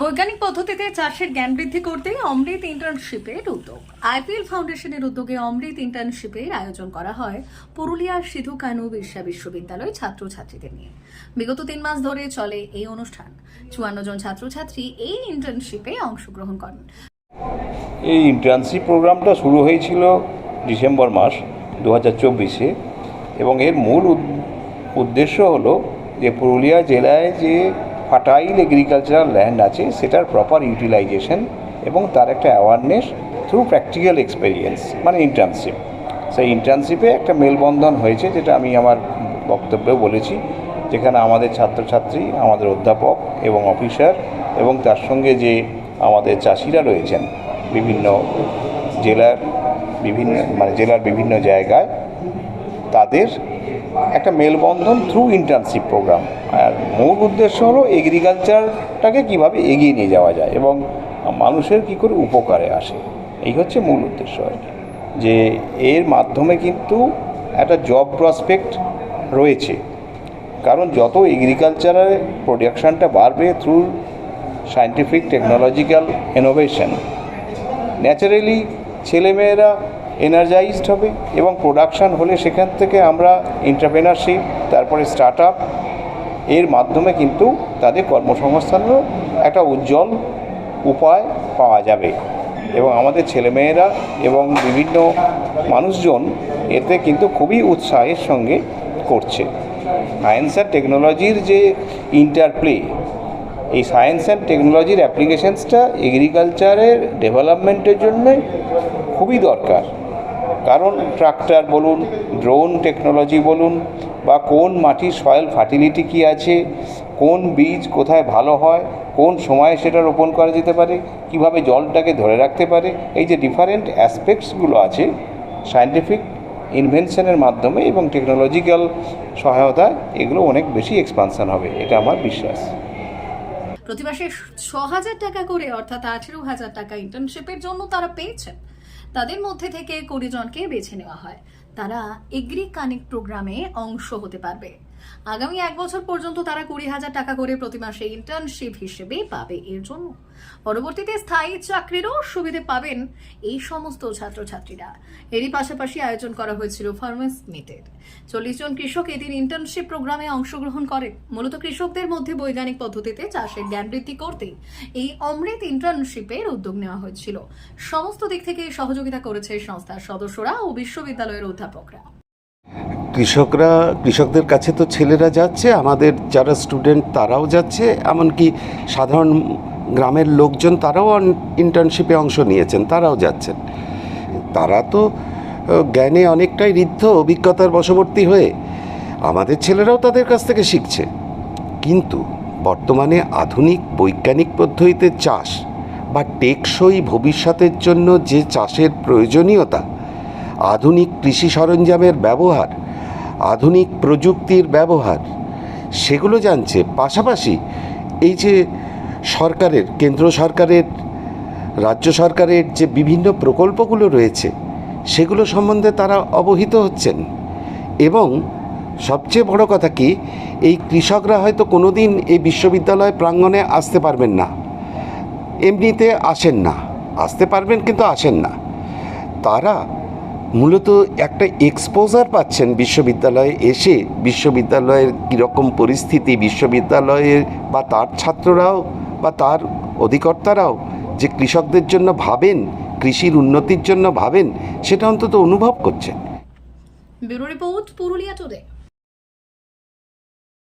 বৈজ্ঞানিক পদ্ধতিতে চাষের জ্ঞান বৃদ্ধি করতে অমৃত ইন্টার্নশিপের উদ্যোগ। আইপিএল ফাউন্ডেশনের উদ্যোগে অমৃত ইন্টার্নশিপের আয়োজন করা হয় পুরুলিয়ার সিধু কানু বিরসা বিশ্ববিদ্যালয় ছাত্রছাত্রীদের নিয়ে। বিগত তিন মাস ধরে চলে এই অনুষ্ঠান। চুয়ান্ন জন ছাত্রছাত্রী এই ইন্টার্নশিপে অংশগ্রহণ করেন। এই ইন্টার্নশিপ প্রোগ্রামটা শুরু হয়েছিল ডিসেম্বর মাস দু হাজার চব্বিশে এবং এর মূল উদ্দেশ্য হলো যে পুরুলিয়া জেলায় যে ফার্টাইল এগ্রিকালচারাল ল্যান্ড আছে, সেটার প্রপার ইউটিলাইজেশন এবং তার একটা অ্যাওয়ারনেস থ্রু প্র্যাকটিক্যাল এক্সপেরিয়েন্স মানে ইন্টার্নশিপ সেই ইন্টার্নশিপে একটা মেলবন্ধন হয়েছে, যেটা আমি আমার বক্তব্যে বলেছি, যেখানে আমাদের ছাত্রছাত্রী, আমাদের অধ্যাপক এবং অফিসার এবং তার সঙ্গে যে আমাদের চাষিরা রয়েছেন, বিভিন্ন জেলার বিভিন্ন মানে জেলার বিভিন্ন জায়গায়, তাদের একটা মেলবন্ধন থ্রু ইন্টার্নশিপ প্রোগ্রাম আর মূল উদ্দেশ্য হলো এগ্রিকালচারটাকে কীভাবে এগিয়ে নিয়ে যাওয়া যায় এবং মানুষের কি করে উপকারে আসে। এই হচ্ছে মূল উদ্দেশ্য আর কি। যে এর মাধ্যমে কিন্তু একটা জব প্রসপেক্ট রয়েছে। কারণ যত এগ্রিকালচারের প্রোডাকশানটা বাড়বে through scientific technological innovation naturally ছেলেমেয়েরা এনার্জাইজড হবে এবং প্রোডাকশান হলে সেখান থেকে আমরা এন্টারপ্রেনারশিপ তারপরে স্টার্ট এর মাধ্যমে কিন্তু তাদের কর্মসংস্থানেরও একটা উজ্জ্বল উপায় পাওয়া যাবে। এবং আমাদের ছেলেমেয়েরা এবং বিভিন্ন মানুষজন এতে কিন্তু খুবই উৎসাহের সঙ্গে করছে। সায়েন্স অ্যান্ড টেকনোলজির যে ইন্টারপ্লে এই সায়েন্স অ্যান্ড টেকনোলজির অ্যাপ্লিকেশানসটা এগ্রিকালচারের ডেভেলপমেন্টের জন্য খুবই দরকার। কারণ ট্রাক্টর বলুন ড্রোন টেকনোলজি বলুন, বা কোন মাটির সয়েল ফার্টিলিটি কী আছে, কোন বীজ কোথায় ভালো হয়, কোন সময়ে সেটা রোপণ করা যেতে পারে, কীভাবে জলটাকে ধরে রাখতে পারে, এই যে ডিফারেন্ট অ্যাসপেক্টসগুলো আছে সায়েন্টিফিক ইনভেনশনের মাধ্যমে এবং টেকনোলজিক্যাল সহায়তায় এগুলো অনেক বেশি এক্সপানশন হবে, এটা আমার বিশ্বাস। প্রতি মাসে ছ হাজার টাকা করে, অর্থাৎ আঠেরো হাজার টাকা ইন্টার্নশিপের জন্য তারা পেয়েছেন। তাদের মধ্যে থেকে কুড়ি জনকে বেছে নেওয়া হয়। তারা এগ্রি কানেক্ট প্রোগ্রামে অংশ হতে পারবে। আগামী এক বছর পর্যন্ত তারা কুড়ি হাজার টাকা করে প্রতি মাসে ইন্টার্নশিপ হিসেবে পাবে। এর জন্য পরবর্তীতে স্থায়ী চাকরিরও সুবিধে পাবেন এই সমস্ত ছাত্রছাত্রীরা। এরই পাশাপাশি আয়োজন করা হয়েছিল ফার্মার্স মিটের। চল্লিশ জন কৃষক এদিন ইন্টার্নশিপ প্রোগ্রামে অংশগ্রহণ করে মূলত কৃষকদের মধ্যে বৈজ্ঞানিক পদ্ধতিতে চাষের জ্ঞান বৃদ্ধি করতে এই অমৃত ইন্টার্নশিপের উদ্যোগ নেওয়া হয়েছিল। সমস্ত দিক থেকে সহযোগিতা করেছে সংস্থার সদস্যরা ও বিশ্ববিদ্যালয়ের অধ্যাপকরা। কৃষকরা, কৃষকদের কাছে তো ছেলেরা যাচ্ছে, আমাদের যারা স্টুডেন্ট তারাও যাচ্ছে, এমনকি সাধারণ গ্রামের লোকজন তারাও ইন্টার্নশিপে অংশ নিয়েছেন, তারাও যাচ্ছেন। তারা তো জ্ঞানে অনেকটাই ঋদ্ধ, অভিজ্ঞতার বশবর্তী হয়ে, আমাদের ছেলেরাও তাদের কাছ থেকে শিখছে। কিন্তু বর্তমানে আধুনিক বৈজ্ঞানিক পদ্ধতিতে চাষ বা টেকসই ভবিষ্যতের জন্য যে চাষের প্রয়োজনীয়তা, আধুনিক কৃষি সরঞ্জামের ব্যবহার আধুনিক প্রযুক্তির ব্যবহার। সেগুলো জানছে পাশাপাশি এই যে সরকারের, কেন্দ্র সরকারের, রাজ্য সরকারের যে বিভিন্ন প্রকল্পগুলো রয়েছে, সেগুলো সম্বন্ধে তারা অবহিত হচ্ছেন। এবং সবচেয়ে বড় কথা কি, এই কৃষকরা হয়তো কোনো দিন এই বিশ্ববিদ্যালয় প্রাঙ্গণে আসতে পারবেন না। এমনিতে আসেন না। আসতে পারবেন কিন্তু আসেন না। তারা মূলত একটা এক্সপোজার পাচ্ছেন বিশ্ববিদ্যালয়ে এসে বিশ্ববিদ্যালয়ের কীরকম পরিস্থিতি, বিশ্ববিদ্যালয়ের বা তার ছাত্ররাও বা তার অধিকর্তারাও যে কৃষকদের জন্য ভাবেন, কৃষির উন্নতির জন্য ভাবেন, সেটা অন্তত অনুভব করছেন। Bureau report, Purulia today.